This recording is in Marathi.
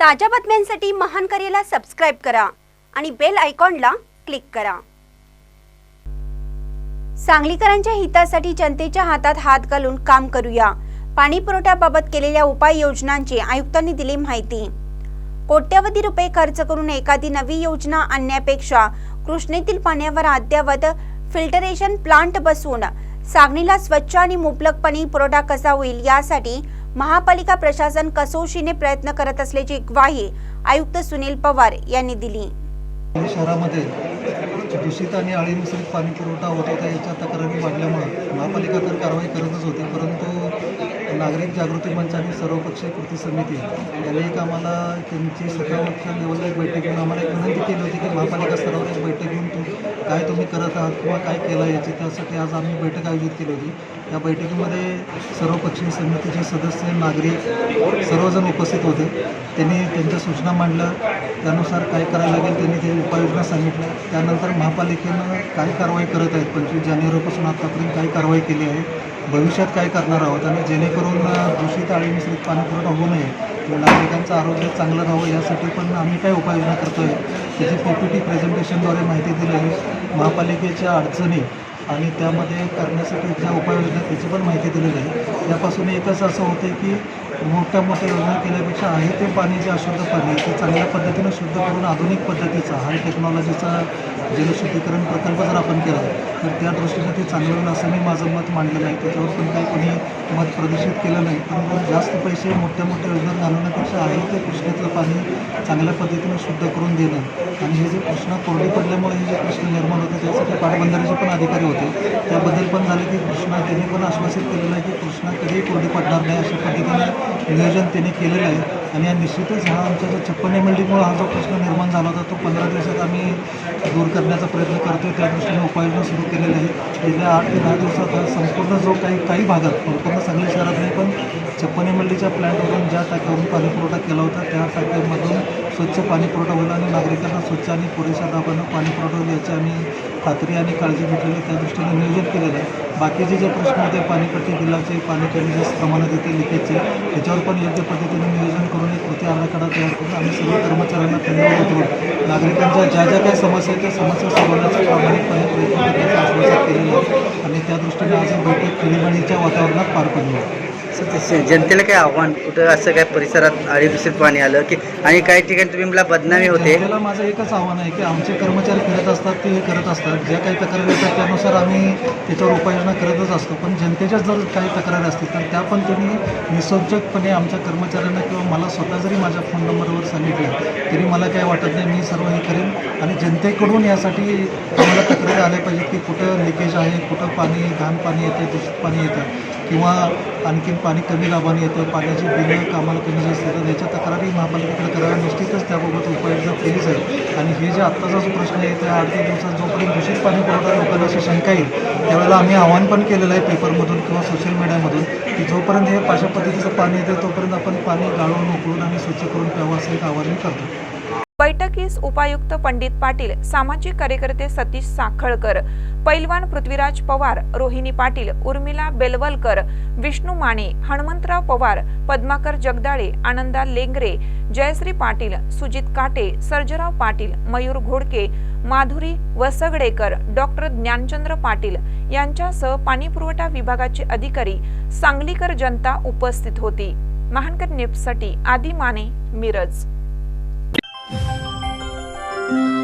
ताज्या बातम्यांसाठी महान करेला सबस्क्राईब करा आणि बेल आयकॉनला क्लिक करा. सांगलीकरांच्या हितासाठी जनतेच्या हातात हात घालून काम करूया. पाणी पुरवठ्याबाबत केलेल्या उपाययोजनांची आयुक्तांनी दिली माहिती. कोट्यवधी रुपये खर्च करून एखादी नवी योजना आणण्यापेक्षा कृष्णेतील पाण्यावर अद्ययावत फिल्टरेशन प्लांट बसवून सांगलीला स्वच्छ आणि मुबलक पाणी पुरवठा कसा होईल यासाठी महापालिका प्रशासन कसोशीने प्रयत्न करत असल्याची ग्वाही आयुक्त सुनील पवार यांनी दिली. शहरामध्ये दूषित आणि अळी मिश्रित पाणी पुरवठा होत होता याच्या तक्रारी वाढल्यामुळं महापालिका तर कारवाई करतच होती परंतु नागरिक जागृती मंच आणि सर्वपक्षीय कृती समिती यांनी एक आम्हाला त्यांची सकाळच्या लेवलला एक बैठक घेऊन आम्हाला एक विनंती केली होती की महापालिका स्तरावर एक बैठक घेऊन तू काय तुम्ही करत आहात किंवा काय केलं याची. त्यासाठी आज आम्ही बैठक आयोजित केली होती. या बैठकीमध्ये सर्वपक्षीय समितीचे सदस्य नागरिक सर्वजण उपस्थित होते. त्यांनी त्यांच्या सूचना मांडल्या. त्यानुसार काय करायला लागेल त्यांनी ते उपाययोजना सांगितल्या. त्यानंतर महापालिकेनं काय कारवाई करत आहेत? पंचवीस जानेवारीपासून आतापर्यंत काय कारवाई केली आहे? भविष्यात काय करणार आहोत आणि जेणेकरून दूषित आणि मिश्रित पाणी पुरवठा होऊ नये किंवा नागरिकांचं आरोग्य चांगलं राहावं यासाठी पण आम्ही काय उपाययोजना करतो आहे त्याची पी पी टी प्रेझेंटेशनद्वारे माहिती दिली आहे. महापालिकेच्या अडचणी आणि त्यामध्ये करण्यासाठी ज्या उपाययोजना त्याची पण माहिती दिलेली आहे. यापासून एकच असं होते की मोठ्या मोठ्या योजना केल्यापेक्षा आहे ते पाणी जे अशुद्ध पाणी ते चांगल्या पद्धतीनं शुद्ध करून आधुनिक पद्धतीचा हाय टेक्नॉलॉजीचा जलशुद्धीकरण प्रकल्प जर आपण केला तर त्या दृष्टीनं ते चांगलं होईल असं मी माझं मत मांडलेलं आहे. त्याच्यावर पण काही कोणी मत प्रदर्शित केलं नाही. पण जास्त पैसे मोठ्या मोठ्या योजना घालवण्यापेक्षा आहे ते कृष्णेतलं पाणी चांगल्या पद्धतीनं शुद्ध करून देणं. आणि हे जे कृष्णा कोरडी पडल्यामुळे हे जे प्रश्न निर्माण होते त्यासाठी पाटबंधाऱ्याचे पण अधिकारी होते. त्याबद्दल पण झाले की कृष्णा त्यांनी पण आश्वासित केलेलं आहे की कृष्णा कधीही कोरडी पडणार नाही अशा पद्धतीने नियोजन त्यांनी केलेलं आहे. आणि या निश्चितच हा आमच्या जो छप्पन एम एल डीमुळे हा जो प्रश्न निर्माण झाला होता तो पंधरा दिवसात आम्ही दूर करण्याचा प्रयत्न करतोय. त्या दृष्टीने उपाययोजना सुरू केलेल्या आहेत. गेल्या आठ ते दहा दिवसात हा संपूर्ण जो काही काही भागात संपूर्ण सांगली शहरात नाही पण छप्पन एम एल डीच्या प्लॅन्टवरून ज्या टाक्यावरून पाणी पुरवठा केला होता त्या टाक्यामधून स्वच्छ पाणी पुरवठा होईल आणि नागरिकांना स्वच्छ आणि पुरेशा दाबानं पाणी पुरवठा होईल याची आम्ही खात्री आणि काळजी घेतलेली त्या दृष्टीने नियोजन केलेलं आहे. बाकीचे जे प्रश्न होते पाणीपट्टी बिलाचे पाणी कमी जास्त प्रमाणात येते लिकेजचे त्याच्यावर पण योग्य पद्धतीने नियोजन करून एक कृती आराखडा तयार करून आम्ही सर्व कर्मचाऱ्यांना धन्यवाद देतो. नागरिकांच्या ज्या ज्या काही समस्या आहेत त्या समस्या सोडवण्याचा प्रामाणिकपणे प्रयत्न करण्याचं आश्वासन केलेलं आहे आणि त्या दृष्टीने आज बैठक खेळीमेळीच्या वातावरणात पार पडली आहे. जनतेला काय आव्हान? कुठं असं काय परिसरात आळी पाणी आलं की आणि काही ठिकाणी तुम्ही मला बदनामी होते. जनतेला माझं एकच आव्हान आहे की आमचे कर्मचारी करत असतात ते हे करत असतात. ज्या काही तक्रारी येतात त्यानुसार आम्ही त्याच्यावर उपाययोजना करतच असतो. पण जनतेच्या जर काही तक्रारी असतील तर त्या पण त्यांनी निसर्जकपणे आमच्या कर्मचाऱ्यांना किंवा मला स्वतः जरी माझ्या फोन नंबरवर सांगितलं तरी मला काही वाटत नाही मी सर्व हे करेन. आणि जनतेकडून यासाठी आम्हाला तक्रारी आल्या पाहिजेत की कुठं लिकेज आहे कुठं पाणी घाण पाणी येतं दूषित पाणी येतं. किंवा आणखीन पाणी कमी दाबाने येतं पाण्याची बिलं कामाला कमी जास्त येतात याच्या तक्रारी महापालिकेकडे कराव्या. निश्चितच त्याबाबत उपाययोजना केलीच आहे आणि हे जे आत्ताचा जो प्रश्न आहे त्या आठ दिवसात जोपर्यंत दूषित पाणी पुरवठा लोकांना अशी शंका येईल त्यावेळेला आम्ही आव्हान पण केलेलं आहे पेपरमधून किंवा सोशल मीडियामधून की जोपर्यंत हे अशा पद्धतीचं पाणी येतं तोपर्यंत आपण पाणी गाळून उकळून आणि स्वच्छ करून प्यावं असं एक आव्हान करतो. बैठकीस उपायुक्त पंडित पाटील सामाजिक कार्यकर्ते सतीश साखळकर पैलवान पृथ्वीराज पवार रोहिणी पाटील उर्मिला बेलवलकर विष्णू माने हनुमंतराव पवार पद्माकर जगदाळे आनंदा लेंगरे जयश्री पाटील सुजित काटे सर्जराव पाटील मयूर घोडके माधुरी वसगडेकर डॉक्टर ज्ञानचंद्र पाटील यांच्यासह पाणीपुरवठा विभागाचे अधिकारी सांगलीकर जनता उपस्थित होती. महानकर नेपसाठी आदी माने मिरज. thank you